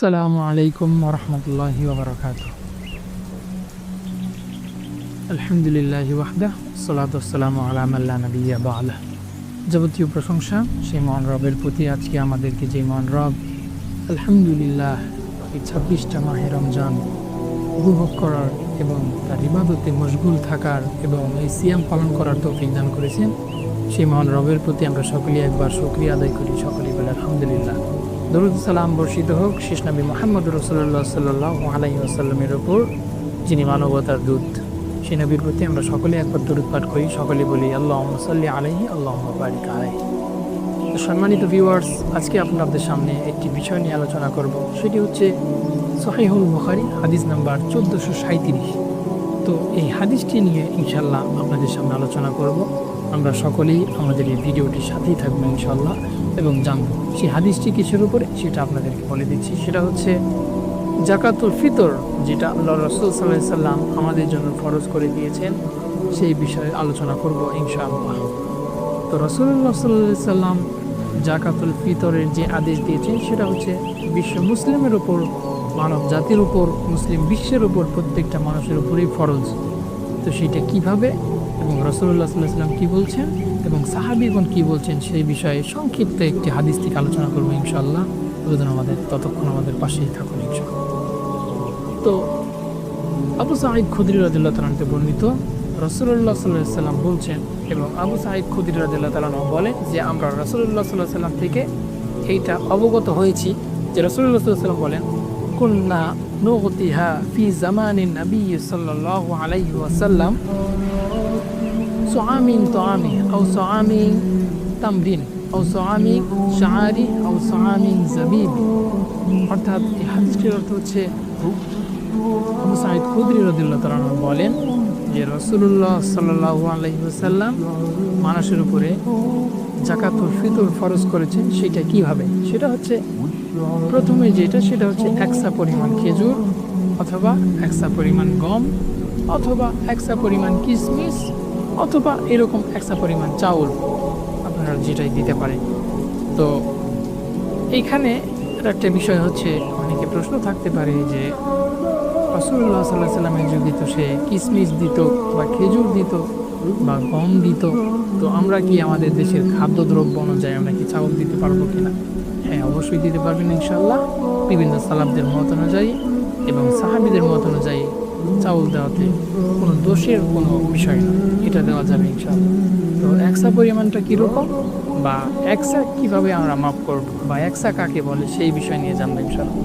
আসসালামু আলাইকুম ওরহমতুল্লাহি ওবরাকাত। আলহামদুলিল্লাহ ওয়াহদা, সালাত আসসালাম আলামাল্লা নবিয়া বালা যাবতীয় প্রশংসা সেই মহান রবের প্রতি আজকে আমাদেরকে যে মহান রব আলহামদুলিল্লাহ এই ছাব্বিশটা মাহে রমজান উপভোগ করার এবং তার ইবাদতে মশগুল থাকার এবং এই সিয়াম পালন করার তৌফিক দান করেছেন, সেই মহান রবের প্রতি আমরা সকলেই একবার শুক্রিয়া আদায় করি। সকলেই বলে আলহামদুলিল্লাহ। দরুদ সালাম বর্ষিত হোক, শেষ মোহাম্মদ রসুল্লাহ সাল্লাহ আলাই আসাল্লামের ওপর যিনি মানবতার দূত। সেই নবীর প্রতি আমরা সকলে একবার দরুদ পাঠ করি, সকলে বলি আল্লাহ সাল্লি আলাইহি আল্লাহ আলাই সম্মানিত ভিউয়ার্স আজকে আপনাদের সামনে একটি বিষয় নিয়ে আলোচনা করব। সেটি হচ্ছে সহিহুল বুখারি, হাদিস নাম্বার চোদ্দোশো সাঁত্রিশ তো এই হাদিসটি নিয়ে ইনশাল্লাহ আপনাদের সামনে আলোচনা করব। আমরা সকলেই আমাদের এই ভিডিওটির সাথেই থাকব ইনশাল্লাহ এবং জানব সেই হাদিসটি কিসের উপরে সেটা আপনাদেরকে বলে দিচ্ছি। সেটা হচ্ছে জাকাতুল ফিতর, যেটা আল্লাহ রসুল সাল্লাহ সাল্লাম আমাদের জন্য ফরজ করে দিয়েছেন, সেই বিষয়ে আলোচনা করব ইনশাআল্লাহ। তো রসুল্লাহ সাল্লাহ সাল্লাম জাকাতুল ফিতরের যে আদেশ দিয়েছেন, সেটা হচ্ছে বিশ্ব মুসলিমের উপর, মানব জাতির উপর, মুসলিম বিশ্বের উপর প্রত্যেকটা মানুষের উপরেই ফরজ। তো সেটা কীভাবে এবং রসুল্লাহ সাল্লাহ সাল্লাম কী বলছেন এবং সাহাবিগণ কী বলছেন সেই বিষয়ে সংক্ষিপ্ত একটি হাদিস থেকে আলোচনা করব ইনশাল্লাহ ততদিন আমাদের, ততক্ষণ আমাদের পাশেই থাকুন তো আবু সাঈদ খুদ্রি রাদিল্লাহ তালানতে বর্ণিত রসুল্লাহ সাল্লাহ সাল্লাম বলছেন এবং আবু সাঈদ খুদ্রি তালান বলেন যে আমরা রসুল্লাহ সাল্লাহ সাল্লাম থেকে এইটা অবগত হয়েছি যে রসুল্লাহ সাল্লাহ সাল্লাম বলেন কুন্না নগতিহা ফি জামানিন নবী সাল্লাল্লাহু আলাইহি ওয়াসাল্লাম সোয়ামিন তোয়ামি ও সোয়ামিন তামরিন ও সোয়ামিন শাহরি ও সোয়ামিন জবিব অর্থাৎ এই হাদিসটির অর্থ হচ্ছে আবু খুদ্রি রদুল্লাহ বলেন যে রসুল্লাহ সাল্লাহ আলহিহাসাল্লাম মানুষের উপরে জাকাতুল ফিতর ফরজ করেছেন সেটা কীভাবে? সেটা হচ্ছে প্রথমে যেটা, সেটা হচ্ছে একসা পরিমাণ খেজুর অথবা একসা পরিমাণ গম অথবা একসা পরিমাণ কিশমিশ অথবা এরকম একটা পরিমাণ চাউল আপনারা যেটাই দিতে পারেন। তো এইখানে একটা বিষয় হচ্ছে, অনেকে প্রশ্ন থাকতে পারে যে রসুল্লাহ সাল্লাহ সাল্লামের যুগে তো সে কিশমিশ দিত বা খেজুর দিত বা গম দিত। তো আমরা কি আমাদের দেশের খাদ্যদ্রব্য অনুযায়ী আমরা কি চাউল দিতে পারব কিনা? হ্যাঁ অবশ্যই দিতে পারবেন ইনশাল্লাহ বিভিন্ন সালাবদের মত অনুযায়ী এবং সাহাবিদের মত অনুযায়ী চাউল দেওয়াতে কোনো দোষের কোনো বিষয় না। এটা দেওয়া যাবে ইনশাল্লাহ তো একসা পরিমাণটা কীরকম বা একসা কীভাবে আমরা মাপ করব বা একসা কাকে বলে সেই বিষয় নিয়ে জানব ইনশাল্লাহ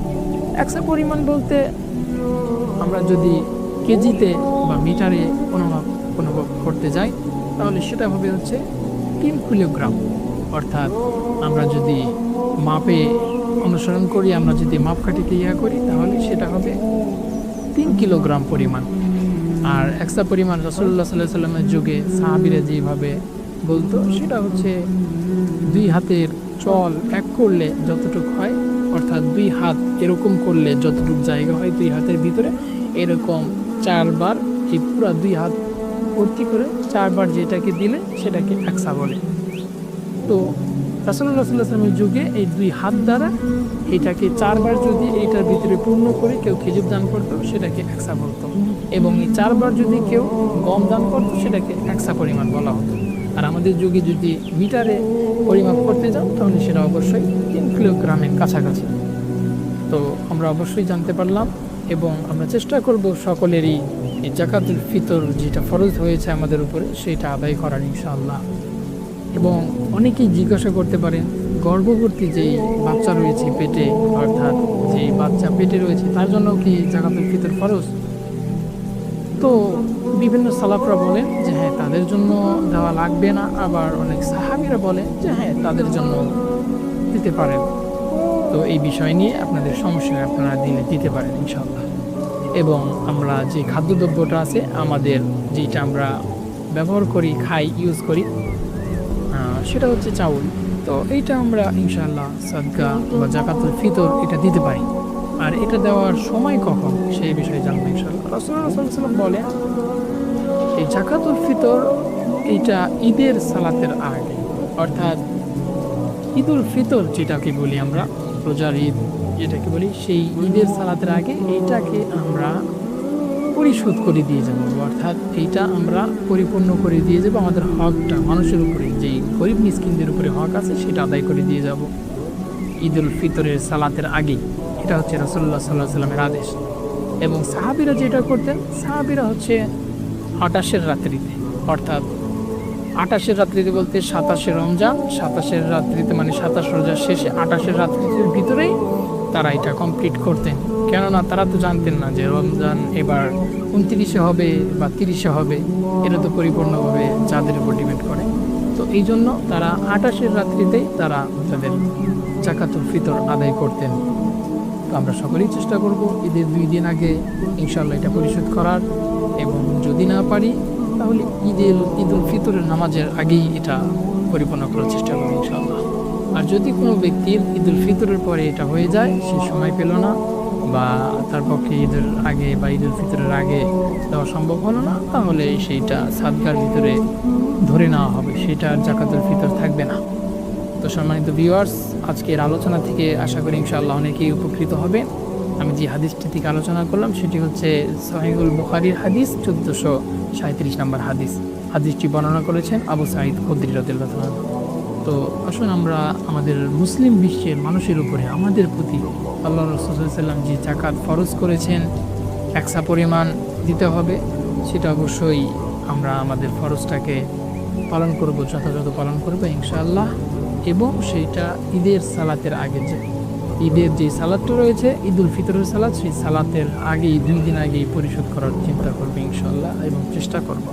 একসা পরিমাণ বলতে আমরা যদি কেজিতে বা মিটারে অনুভব অনুভব করতে যাই, তাহলে সেটা হবে হচ্ছে তিন কিলোগ্রাম। অর্থাৎ আমরা যদি মাপে অনুসরণ করি, আমরা যদি মাপকাঠিতে ইয়া করি, তাহলে সেটা হবে তিন কিলোগ্রাম পরিমাণ। আর একসা পরিমাণ রসুল্লাহ সাল্লাহ সাল্লামের যুগে সাহাবিরা যেভাবে বলতো, সেটা হচ্ছে দুই হাতের চল এক করলে যতটুকু হয়, অর্থাৎ দুই হাত এরকম করলে যতটুকু জায়গা হয় দুই হাতের ভিতরে, এরকম চারবার এই পুরো দুই হাত ভর্তি করে চারবার যেটাকে দিলে সেটাকে একসা বলে। তো রাসুল্লাহ সাল্লাহামের যুগে এই দুই হাত দ্বারা এটাকে চারবার যদি এইটার ভিতরে পূর্ণ করে কেউ খেজুর দান করতো, সেটাকে একসা বলতো। এবং এই চারবার যদি কেউ গম দান করতো, সেটাকে একসা পরিমাণ বলা হতো। আর আমাদের যুগে যদি মিটারে পরিমাপ করতে যাও, তাহলে সেটা অবশ্যই তিন কিলোগ্রামের কাছাকাছি। তো আমরা অবশ্যই জানতে পারলাম এবং আমরা চেষ্টা করব সকলেরই জাকাতুল ফিতর যেটা ফরজ হয়েছে আমাদের উপরে, সেটা আদায় করার ইনশাআল্লাহ। এবং অনেকেই জিজ্ঞাসা করতে পারেন গর্ভবতী যেই বাচ্চা রয়েছে পেটে, অর্থাৎ যেই বাচ্চা পেটে রয়েছে, তার জন্য কি জাকাতুল ফিতর ফরজ? তো বিভিন্ন সালাফরা বলেন যে হ্যাঁ তাদের জন্য দেওয়া লাগবে না। আবার অনেক সাহাবিরা বলেন যে হ্যাঁ তাদের জন্য দিতে পারেন। তো এই বিষয় নিয়ে আপনাদের সমস্যা আপনারা দিলে দিতে পারেন ইনশাল্লাহ এবং আমরা যে খাদ্যদ্রব্যটা আছে, আমাদের যেটা আমরা ব্যবহার করি, খাই ইউজ করি সেটা হচ্ছে চাউল। তো এইটা আমরা ইনশাল্লাহ সাদগা বা জাকাতুল ফিতর এটা দিতে পারি। আর এটা দেওয়ার সময় কখন, সেই বিষয়ে জানব ইনশাল্লাহ রসুল্লাহাম বলে এই জাকাতুল ফিতর এইটা ঈদের সালাতের আগে, অর্থাৎ ঈদুল ফিতর যেটাকে বলি আমরা, রোজার ঈদ যেটাকে বলি, সেই ঈদের সালাতের আগে এইটাকে আমরা পরিশোধ করে দিয়ে যাব। অর্থাৎ এইটা আমরা পরিপূর্ণ করে দিয়ে যাব, আমাদের হকটা, মানুষের উপরে, যেই গরিব মিসকিনদের উপরে হক আছে সেটা আদায় করে দিয়ে যাব। ঈদ উল ফিতরের সালাতের আগেই, এটা হচ্ছে রসল্লা সাল্লাহ সাল্লামের আদেশ। এবং সাহাবিরা যেটা করতেন, সাহাবিরা হচ্ছে আটাশের রাত্রিতে, অর্থাৎ আটাশের রাত্রিতে বলতে সাতাশে রমজান, সাতাশের রাত্রিতে মানে সাতাশ রোজার শেষে আটাশের রাত্রির ভিতরেই তারা এটা কমপ্লিট করতেন। কেননা তারা তো জানতেন না যে রমজান এবার উনত্রিশে হবে বা তিরিশে হবে। এটা তো পরিপূর্ণভাবে চাঁদের উপর ডিপেন্ড করে। তো এই জন্য তারা আটাশের রাত্রিতেই তারা তাদের জাকাতুল ফিতর আদায় করতেন। তো আমরা সকলেই চেষ্টা করব ঈদের দুই দিন আগে ইনশাল্লাহ এটা পরিশোধ করার। এবং যদি না পারি, তাহলে ঈদের ঈদ উল ফিতরের নামাজের আগেই এটা পরিপূর্ণ করার চেষ্টা করব ইনশাল্লাহ আর যদি কোনো ব্যক্তির ঈদুল ফিতরের পরে এটা হয়ে যায়, সে সময় পেল না। বা তার পক্ষে ঈদের আগে বা ঈদ উল ফিতরের আগে দেওয়া সম্ভব হলো না, তাহলে সেইটা সাদগার ভিতরে ধরে নেওয়া হবে। সেটা আর জাকাতুল ফিতর থাকবে না। তো সম্মানিত ভিউয়ার্স আজকের আলোচনা থেকে আশা করি ইনশাআল্লাহ অনেকেই উপকৃত হবে আমি যে হাদিসটি থেকে আলোচনা করলাম, সেটি হচ্ছে সহিহুল বুখারির হাদিস, চোদ্দোশো সাঁত্রিশ নম্বর হাদিস। হাদিসটি বর্ণনা করেছেন আবু সাঈদ খুদ্রি রদুল্লাহ তো আসুন আমরা আমাদের মুসলিম বিশ্বের মানুষের উপরে, আমাদের প্রতি আল্লাহ রসুল্লাম যে জাকাত ফরজ করেছেন, একসা পরিমাণ দিতে হবে, সেটা অবশ্যই আমরা আমাদের ফরজটাকে পালন করব, যথাযথ পালন করব ইনশাআল্লাহ। এবং সেইটা ঈদের সালাতের আগে যে, ঈদের যে সালাদটা রয়েছে ঈদ উল ফিতরের সালাদ, সেই সালাতের আগেই, দুই দিন আগেই পরিশোধ করার চিন্তা করবে ইনশাআল্লাহ এবং চেষ্টা করব।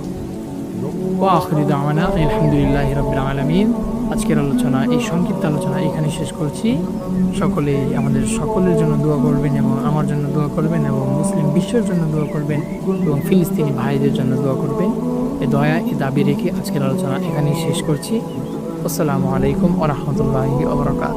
আলহামদুলিল্লাহ রবিল আলমিন। আজকের আলোচনা, এই সংক্ষিপ্ত আলোচনা এখানে শেষ করছি। সকলে আমাদের সকলের জন্য দোয়া করবেন এবং আমার জন্য দোয়া করবেন এবং মুসলিম বিশ্বের জন্য দোয়া করবেন এবং ফিলিস্তিনি ভাইদের জন্য দোয়া করবেন। এ দয়া, এ দাবি রেখে আজকের আলোচনা এখানেই শেষ করছি। আসসালামু আলাইকুম ওরহমতুল্লাহি ওবরাকাত